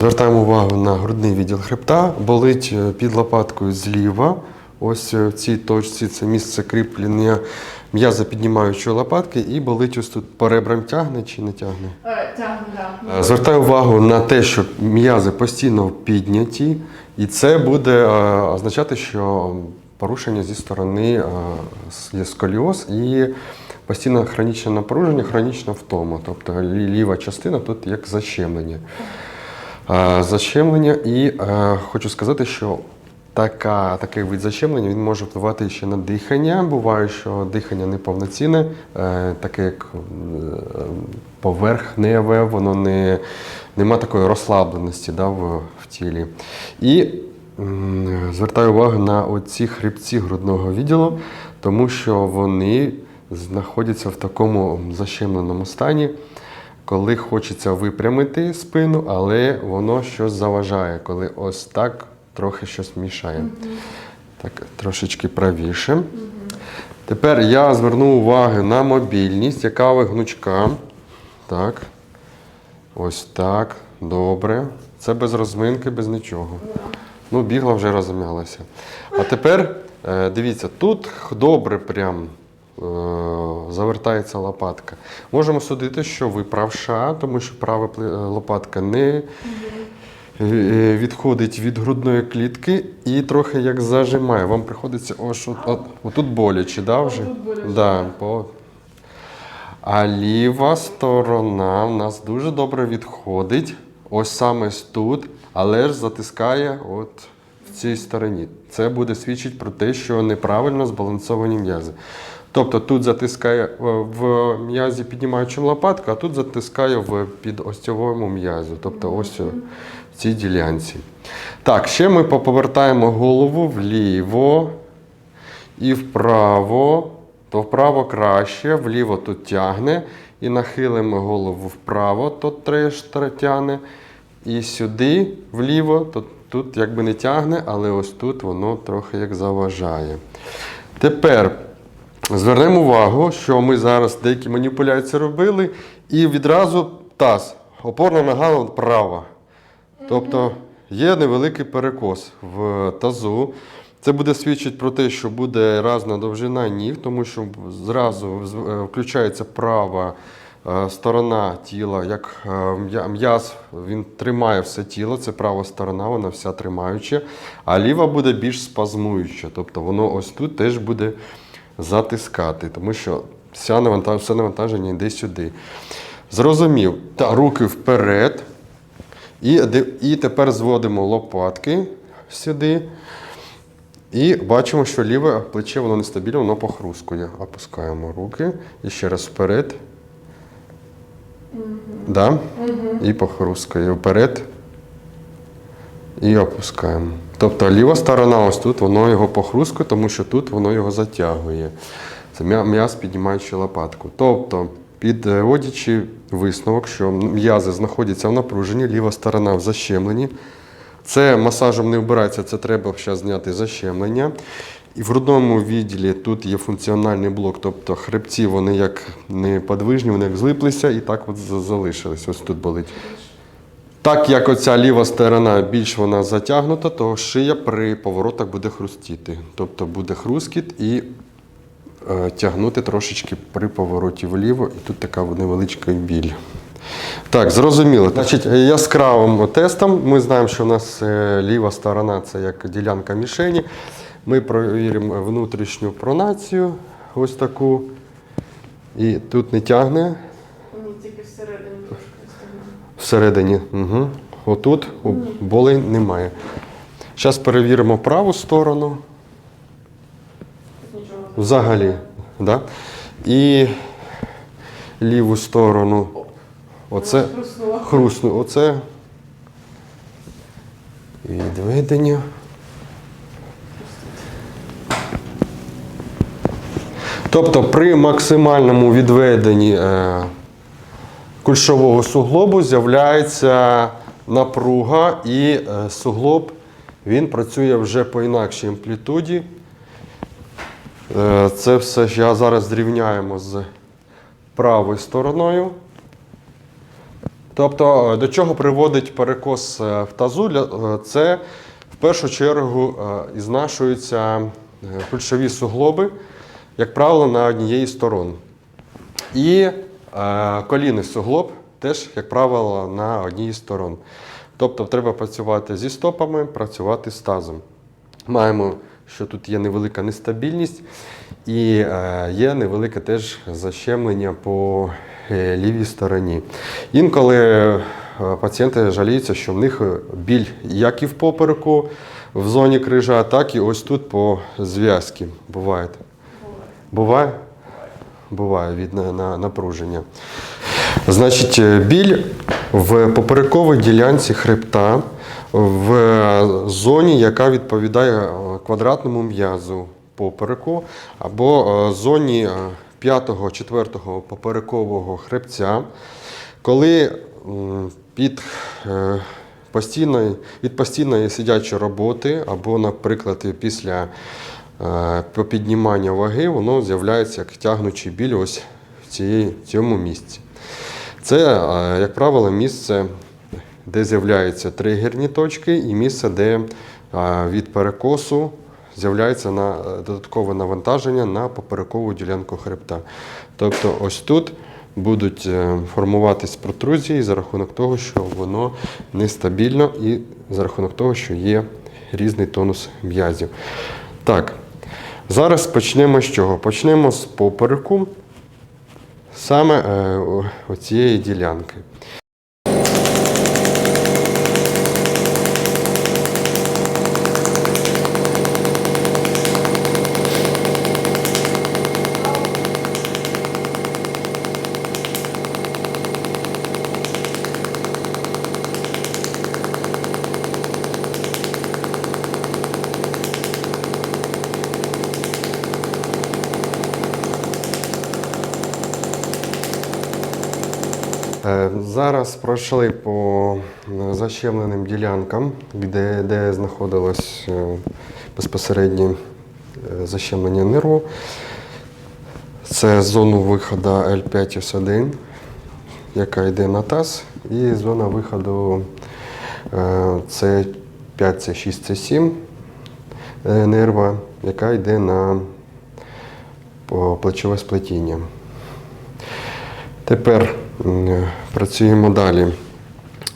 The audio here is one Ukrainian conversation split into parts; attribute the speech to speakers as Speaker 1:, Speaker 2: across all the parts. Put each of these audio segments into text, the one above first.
Speaker 1: Звертаємо увагу на грудний відділ хребта. Болить е, під лопаткою зліва. Ось е, в цій точці це місце кріплення м'яза піднімаючої лопатки і болить ось тут по ребрам тягне чи не тягне.
Speaker 2: Е, Тягне.
Speaker 1: Е, Звертаю увагу на те, що м'язи постійно підняті, і це буде означати, що порушення зі сторони є сколіоз і постійне хронічне напруження, хронічна втома. Тобто ліва частина тут як защемлення. Защемлення, і хочу сказати, що така, такий вид защемлення він може впливати ще на дихання. Буває, що дихання неповноцінне, е, таке як поверхневе, воно не, нема такої розслабленості да, в, в тілі. І звертаю увагу на оці хребці грудного відділу, тому що вони знаходяться в такому защемленому стані коли хочеться випрямити спину, але воно щось заважає, коли ось так трохи щось мішає. Так, трошечки правіше. Тепер я зверну увагу на мобільність, яка гнучка. Так. Ось так. Добре. Це без розминки, без нічого. Ну, бігла вже розм'ялася. А тепер е, дивіться, тут добре прям завертається лопатка. Можемо судити, що ви правша, тому що права е, лопатка не е, відходить від грудної клітки і трохи як зажимає. Вам приходиться ось от, от, отут боляче, да, вже? Да, по... А ліва сторона в нас дуже добре відходить. Ось саме тут, але ж затискає от в цій стороні. Це буде свідчити про те, що неправильно збалансовані м'язи. Тобто тут затискає е, в м'язі піднімаючому лопатку, а тут затискає в підостьовому м'язу. Тобто ось в цій ділянці. Так, ще ми повертаємо голову вліво і вправо, то вправо краще, вліво тут тягне. І нахилимо голову вправо, то треш тягне. І сюди вліво, то тут якби не тягне, але ось тут воно трохи як заважає. Тепер звернемо увагу, що ми зараз деякі маніпуляції робили, і відразу таз, опорна нога вправо. Тобто є невеликий перекос в тазу. Це буде свідчити про те, що буде разна довжина ніг, тому що зразу е, включається права е, сторона тіла, як е, м'яз, він тримає все тіло, це права сторона, вона вся тримаюча, а ліва буде більш спазмуюча. Тобто воно ось тут теж буде затискати, тому що вся навантаж, все навантаження йде сюди. Зрозумів, та руки вперед. І, і тепер зводимо лопатки сюди. І бачимо, що ліве плече воно нестабільне, воно похрускує. Опускаємо руки. І ще раз вперед. Да? І похрускує. Вперед. І опускаємо. Тобто ліва сторона, ось тут, воно його похрускує, тому що тут воно його затягує. Це м'я- м'яз піднімаючи лопатку. Тобто, підводячи висновок, що м'язи знаходяться в напруженні, ліва сторона в защемленні. Це масажем не вбирається, це треба зараз зняти защемлення. І в грудному відділі тут є функціональний блок, тобто хребці вони як неподвижні, вони як злиплися і так от залишились. Ось тут болить. Так як оця ліва сторона більш вона затягнута, то шия при поворотах буде хрустіти. Тобто буде хрускіт і е, тягнути трошечки при повороті вліво, і тут така невеличка біль. Так, зрозуміло. Значить, яскравим тестом ми знаємо, що у нас е, ліва сторона це як ділянка мішені. Ми провіримо внутрішню пронацію, ось таку. І тут не тягне.
Speaker 2: Всередині.
Speaker 1: Угу. Отут болей немає. Зараз перевіримо праву сторону. Взагалі. Да? І ліву сторону. Оце хрусну. Оце відведення. Тобто при максимальному відведенні е, кульшового суглобу з'являється напруга, і е, суглоб він працює вже по інакшій амплітуді. Е, Це все ж зараз зрівняємо з правою стороною. Тобто, е, до чого приводить перекос в тазу? Це в першу чергу ізнашуються е, кульшові суглоби, як правило, на однієї з сторон. І колінний суглоб теж, як правило, на одній з сторон. Тобто треба працювати зі стопами, працювати з тазом. Маємо, що тут є невелика нестабільність і е, є невелике теж защемлення по е, лівій стороні. Інколи е, пацієнти жаліються, що в них біль як і в попереку, в зоні крижа, так і ось тут по зв'язці. Буває. Буває? Буває від на- на- напруження. Значить, е, біль в поперековій ділянці хребта в зоні, яка відповідає е, квадратному м'язу попереку, або е, зоні 5-4 поперекового хребця, коли під постійної, від постійної сидячої роботи, або, наприклад, після е, попіднімання ваги, воно з'являється як тягнучий біль ось в цьому місці. Це, е, як правило, місце, де з'являються тригерні точки, і місце, де е, від перекосу з'являється на додаткове навантаження на поперекову ділянку хребта. Тобто, ось тут будуть формуватись протрузії за рахунок того, що воно нестабільно і за рахунок того, що є різний тонус м'язів. Так, зараз почнемо з чого? Почнемо з попереку саме е, оцієї ділянки. Е, Зараз пройшли по е, защемленим ділянкам, де, де знаходилось е, безпосереднє е, защемлення нерву. Це зону виходу L5S1, яка йде на таз, і зона виходу е, C5, C6, C7 е, нерва, яка йде на плечове сплетіння. Тепер працюємо далі.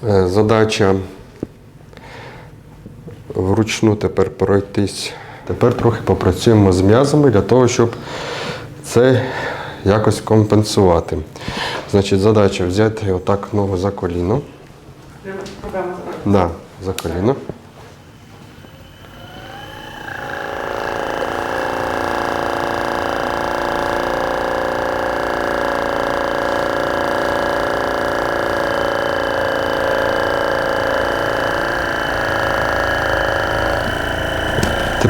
Speaker 1: Е, Задача вручну тепер пройтись. Тепер трохи попрацюємо з м'язами для того, щоб це якось компенсувати. Значить, задача взяти отак ногу за коліно. Да, за коліно.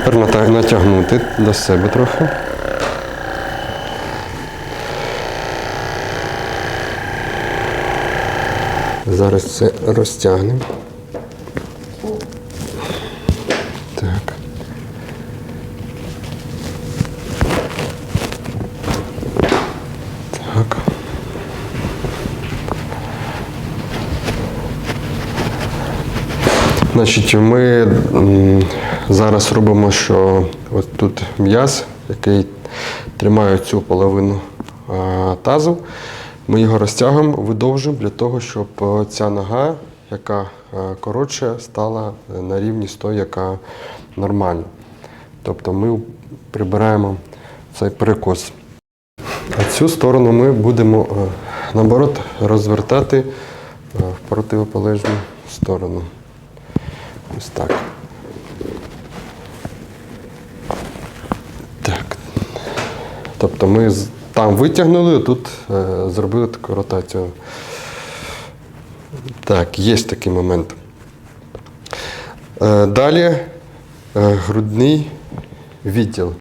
Speaker 1: Тепер ната- до себе трохи. Зараз це розтягнемо. Так. Так. Значить, ми зараз робимо, що от тут м'яз, який тримає цю половину тазу, ми його розтягуємо, видовжуємо для того, щоб е, ця нога, яка е, коротша, стала на рівні з тою, яка нормальна. Тобто ми прибираємо цей перекос. А цю сторону ми будемо е, наоборот розвертати в противополежну сторону. Ось. Так. Тобто ми там витягнули, тут е, зробили таку ротацію. Так, є такий момент. Е, далі е, грудний відділ.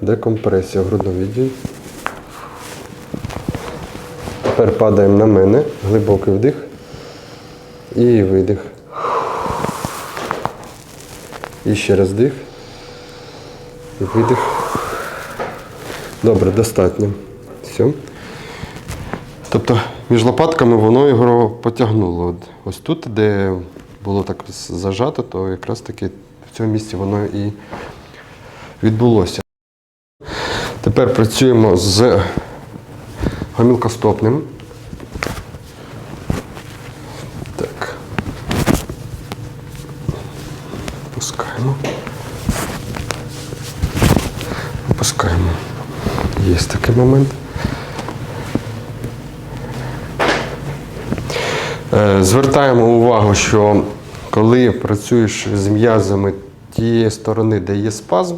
Speaker 1: Декомпресія в грудному відділі. Тепер падаємо на мене, глибокий вдих і видих. І ще раз дих. І видих. Добре, достатньо. Все. Тобто між лопатками воно його потягнуло. От, ось тут, де було так зажато, то якраз таки в цьому місці воно і відбулося. Тепер працюємо з гомілкостопним. Так. Опускаємо. Опускаємо. Є такий момент. Е, Звертаємо увагу, що коли працюєш з м'язами тієї сторони, де є спазм,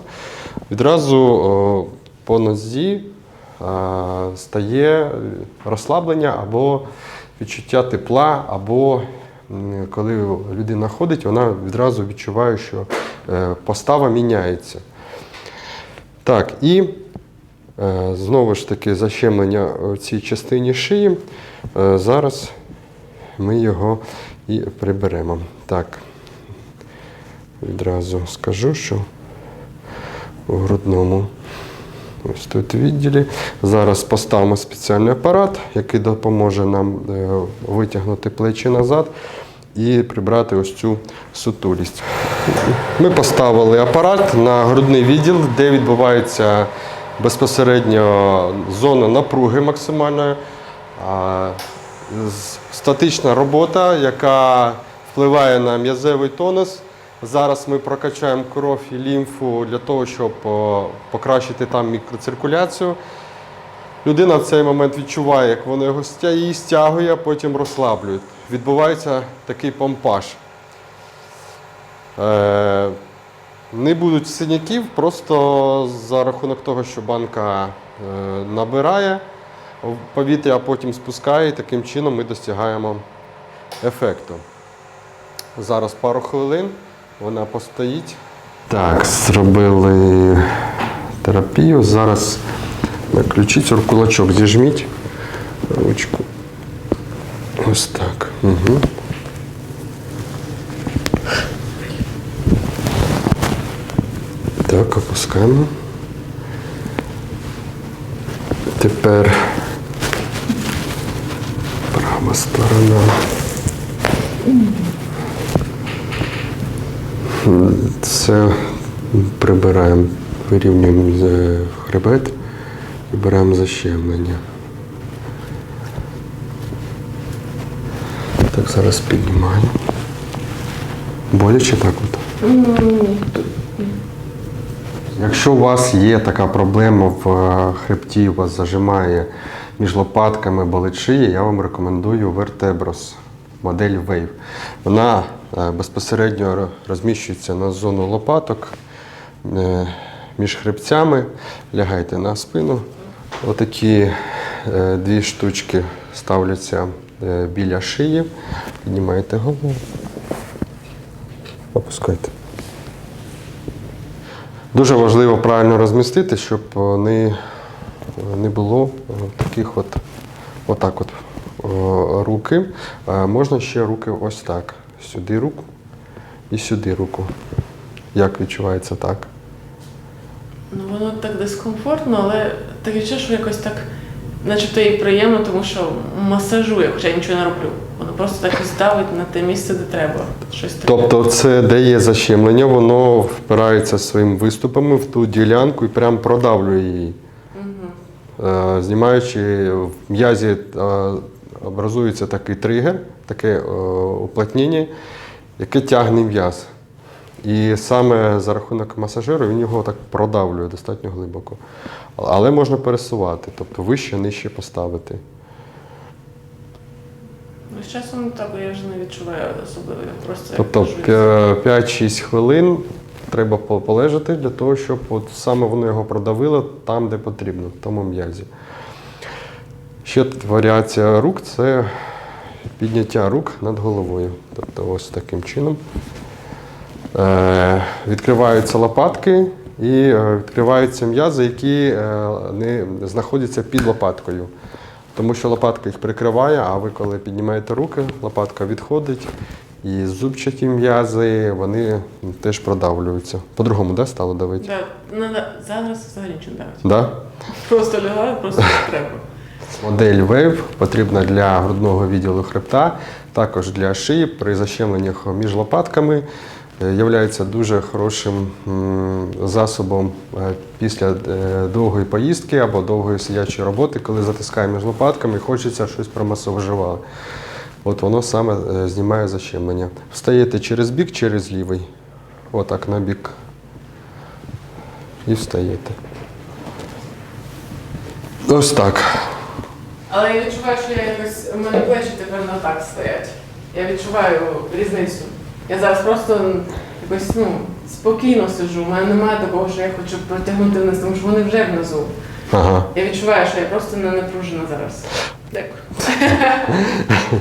Speaker 1: відразу по нозі стає розслаблення або відчуття тепла, або коли людина ходить, вона відразу відчуває, що е, постава міняється. Так, і е, знову ж таки защемлення в цій частині шиї. Е, зараз ми його і приберемо. Так. Відразу скажу, що у грудному ось тут відділі. Зараз поставимо спеціальний апарат, який допоможе нам е, витягнути плечі назад і прибрати ось цю сутулість. Ми поставили апарат на грудний відділ, де відбувається безпосередньо зона напруги максимальної. Статична робота, яка впливає на м'язевий тонус. Зараз ми прокачаємо кров і лімфу для того, щоб покращити там мікроциркуляцію. Людина в цей момент відчуває, як воно його її стягує, а потім розслаблює. Відбувається такий помпаж. Не будуть синяків, просто за рахунок того, що банка е, набирає повітря, а потім спускає, і таким чином ми досягаємо ефекту. Зараз пару хвилин вона постоїть. Так, зробили терапію. Зараз включіть кулачок, зіжміть ручку. Ось так. Угу. Так, опускаємо. Тепер права сторона. Це прибираємо, вирівнюємо е, хребет і беремо защемлення. Так, зараз піднімаємо. Боляче так от? Якщо у вас є така проблема в е, хребті, у вас зажимає між лопатками болить я вам рекомендую Vertebros, модель Wave. Вона е, безпосередньо розміщується на зону лопаток е, між хребцями. Лягайте на спину. Отакі дві штучки ставляться біля шиї. Піднімаєте голову. Опускайте. Дуже важливо правильно розмістити, щоб не, не було е, таких от, отак от руки. Е, Можна ще руки ось так. Сюди руку і сюди руку. Як відчувається так?
Speaker 2: Ну воно так дискомфортно, але таке що якось так, начебто і приємно, тому що масажує, хоча я нічого не роблю. Просто так здавить на те місце, де треба. Щось таке.
Speaker 1: Тобто це де є защемлення, воно впирається своїми виступами в ту ділянку і прям продавлює її. Е, Знімаючи в м'язі е, образується такий тригер, таке е, уплотнення, яке тягне м'яз. І саме за рахунок масажиру він його так продавлює достатньо глибоко. Але можна пересувати, тобто вище, нижче поставити.
Speaker 2: З часом так я вже не відчуваю особливо. Я просто
Speaker 1: Тобто
Speaker 2: кажу,
Speaker 1: 5-6 хвилин треба полежати для того, щоб от саме воно його продавило там, де потрібно, в тому м'язі. Ще варіація рук це підняття рук над головою. Тобто ось таким чином. Е, відкриваються лопатки і е, відкриваються м'язи, які е, не знаходяться під лопаткою. Тому що лопатка їх прикриває, а ви коли піднімаєте руки, лопатка відходить, і зубчаті м'язи вони теж продавлюються. По-другому, да, стало давити?
Speaker 2: Да, ну, да, зараз взагалі нічого давить.
Speaker 1: Да?
Speaker 2: Просто лягаю, просто треба.
Speaker 1: Модель Wave потрібна для грудного відділу хребта, також для шиї при защемленнях між лопатками. Е, Являється дуже хорошим засобом е, після е, довгої поїздки або довгої сидячої роботи, коли затискає між лопатками, хочеться щось промасажувати. От воно саме знімає защемлення. Встаєте через бік, через лівий. Отак на бік. І встаєте. Ось так.
Speaker 2: Але я відчуваю, що я якось у мене плечі тепер не так стоять. Я відчуваю різницю. Я зараз просто якось ну, спокійно сижу. У мене немає такого, що я хочу протягнути вниз, тому що вони вже внизу.
Speaker 1: Ага.
Speaker 2: Я відчуваю, що я просто не напружена зараз. Дякую.